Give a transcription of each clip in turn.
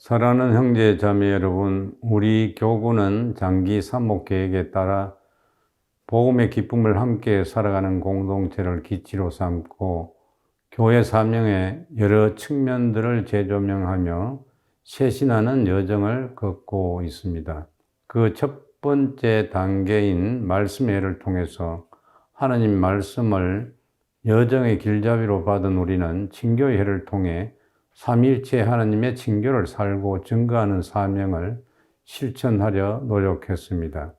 사랑하는 형제 자매 여러분, 우리 교구는 장기 사목 계획에 따라 복음의 기쁨을 함께 살아가는 공동체를 기치로 삼고 교회 사명의 여러 측면들을 재조명하며 쇄신하는 여정을 걷고 있습니다. 그 첫 번째 단계인 말씀회를 통해서 하나님 말씀을 여정의 길잡이로 받은 우리는 친교회를 통해 삼일체 하나님의 징교를 살고 증거하는 사명을 실천하려 노력했습니다.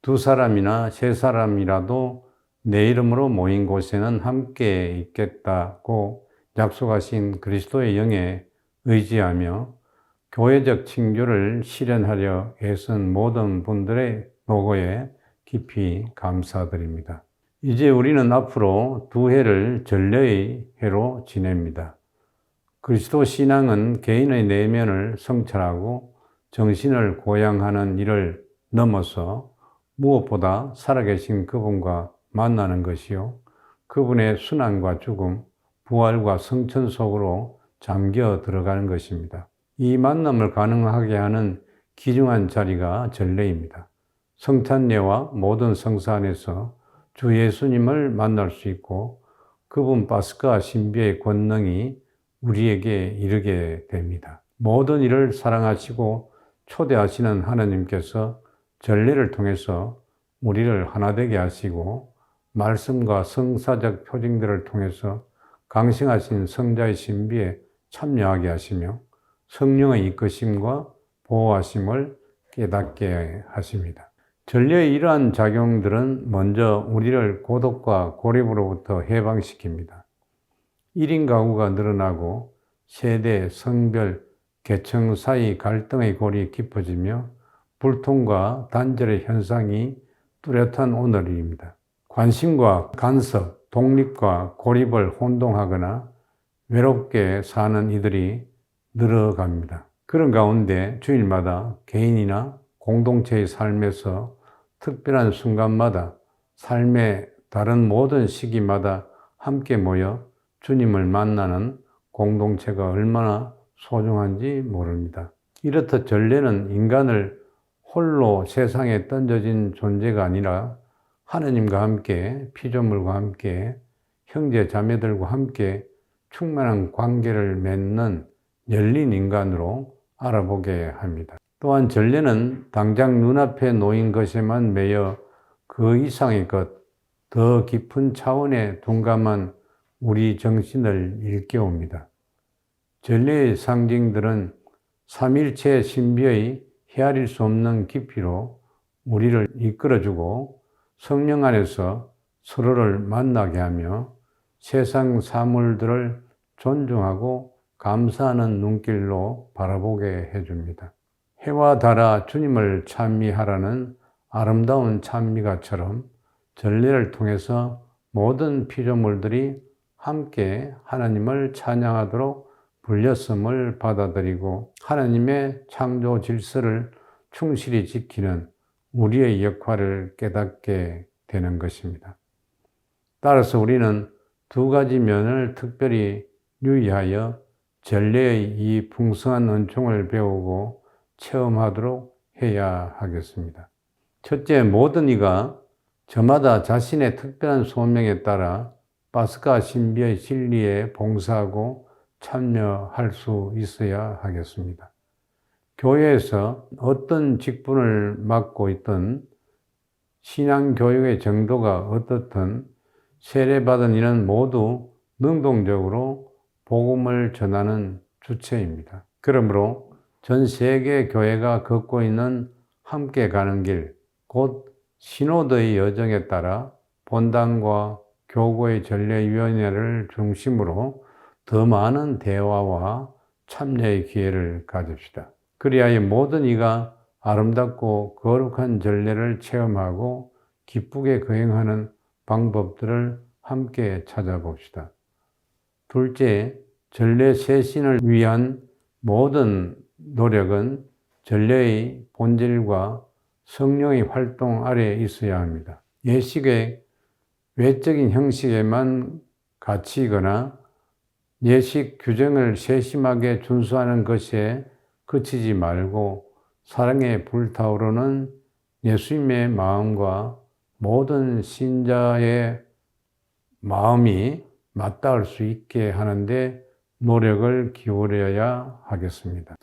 두 사람이나 세 사람이라도 내 이름으로 모인 곳에는 함께 있겠다고 약속하신 그리스도의 영에 의지하며 교회적 징교를 실현하려 애쓴 모든 분들의 노고에 깊이 감사드립니다. 이제 우리는 앞으로 두 해를 전례의 해로 지냅니다. 그리스도 신앙은 개인의 내면을 성찰하고 정신을 고양하는 일을 넘어서 무엇보다 살아계신 그분과 만나는 것이요. 그분의 순환과 죽음, 부활과 성천 속으로 잠겨 들어가는 것입니다. 이 만남을 가능하게 하는 귀중한 자리가 전례입니다. 성탄예와 모든 성사 안에서 주 예수님을 만날 수 있고 그분 파스카 신비의 권능이 우리에게 이르게 됩니다. 모든 일을 사랑하시고 초대하시는 하나님께서 전례를 통해서 우리를 하나 되게 하시고 말씀과 성사적 표징들을 통해서 강성하신 성자의 신비에 참여하게 하시며 성령의 이끄심과 보호하심을 깨닫게 하십니다. 전례의 이러한 작용들은 먼저 우리를 고독과 고립으로부터 해방시킵니다. 1인 가구가 늘어나고 세대, 성별, 계층 사이 갈등의 골이 깊어지며 불통과 단절의 현상이 뚜렷한 오늘입니다. 관심과 간섭, 독립과 고립을 혼동하거나 외롭게 사는 이들이 늘어갑니다. 그런 가운데 주일마다 개인이나 공동체의 삶에서 특별한 순간마다 삶의 다른 모든 시기마다 함께 모여 주님을 만나는 공동체가 얼마나 소중한지 모릅니다. 이렇듯 전례는 인간을 홀로 세상에 던져진 존재가 아니라 하느님과 함께 피조물과 함께 형제 자매들과 함께 충만한 관계를 맺는 열린 인간으로 알아보게 합니다. 또한 전례는 당장 눈앞에 놓인 것에만 매여 그 이상의 것, 더 깊은 차원의 둔감한 우리 정신을 일깨웁니다. 전례의 상징들은 삼일체 신비의 헤아릴 수 없는 깊이로 우리를 이끌어주고 성령 안에서 서로를 만나게 하며 세상 사물들을 존중하고 감사하는 눈길로 바라보게 해줍니다. 해와 달아 주님을 찬미하라는 아름다운 찬미가처럼 전례를 통해서 모든 피조물들이 함께 하나님을 찬양하도록 불렸음을 받아들이고 하나님의 창조 질서를 충실히 지키는 우리의 역할을 깨닫게 되는 것입니다. 따라서 우리는 두 가지 면을 특별히 유의하여 전례의 이 풍성한 은총을 배우고 체험하도록 해야 하겠습니다. 첫째, 모든 이가 저마다 자신의 특별한 소명에 따라 파스카 신비의 진리에 봉사하고 참여할 수 있어야 하겠습니다. 교회에서 어떤 직분을 맡고 있던 신앙교육의 정도가 어떻든 세례받은 이는 모두 능동적으로 복음을 전하는 주체입니다. 그러므로 전 세계 교회가 걷고 있는 함께 가는 길, 곧 신호도의 여정에 따라 본당과 교구의 전례위원회를 중심으로 더 많은 대화와 참여의 기회를 가집시다. 그리하여 모든 이가 아름답고 거룩한 전례를 체험하고 기쁘게 거행하는 방법들을 함께 찾아봅시다. 둘째, 전례 쇄신을 위한 모든 노력은 전례의 본질과 성령의 활동 아래에 있어야 합니다. 예식의 외적인 형식에만 갇히거나 예식 규정을 세심하게 준수하는 것에 그치지 말고 사랑에 불타오르는 예수님의 마음과 모든 신자의 마음이 맞닿을 수 있게 하는데 노력을 기울여야 하겠습니다.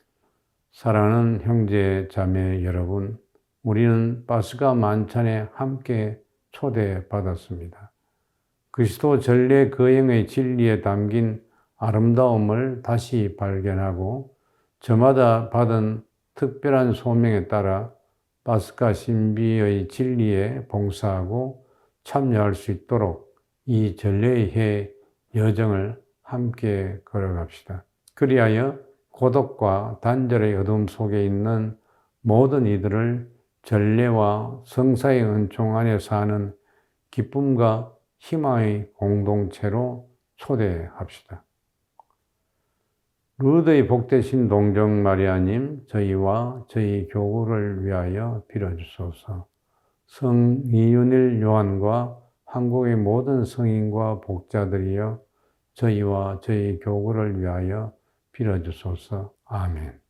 사랑하는 형제 자매 여러분, 우리는 파스가 만찬에 함께 초대받았습니다. 그리스도 전례 거행의 진리에 담긴 아름다움을 다시 발견하고 저마다 받은 특별한 소명에 따라 파스카 신비의 진리에 봉사하고 참여할 수 있도록 이 전례의 해 여정을 함께 걸어갑시다. 그리하여 고독과 단절의 어둠 속에 있는 모든 이들을 전례와 성사의 은총 안에 사는 기쁨과 희망의 공동체로 초대합시다. 루드의 복되신 동정 마리아님, 저희와 저희 교구를 위하여 빌어주소서. 성 이윤일 요한과 한국의 모든 성인과 복자들이여 저희와 저희 교구를 위하여 빌어주소서. 아멘.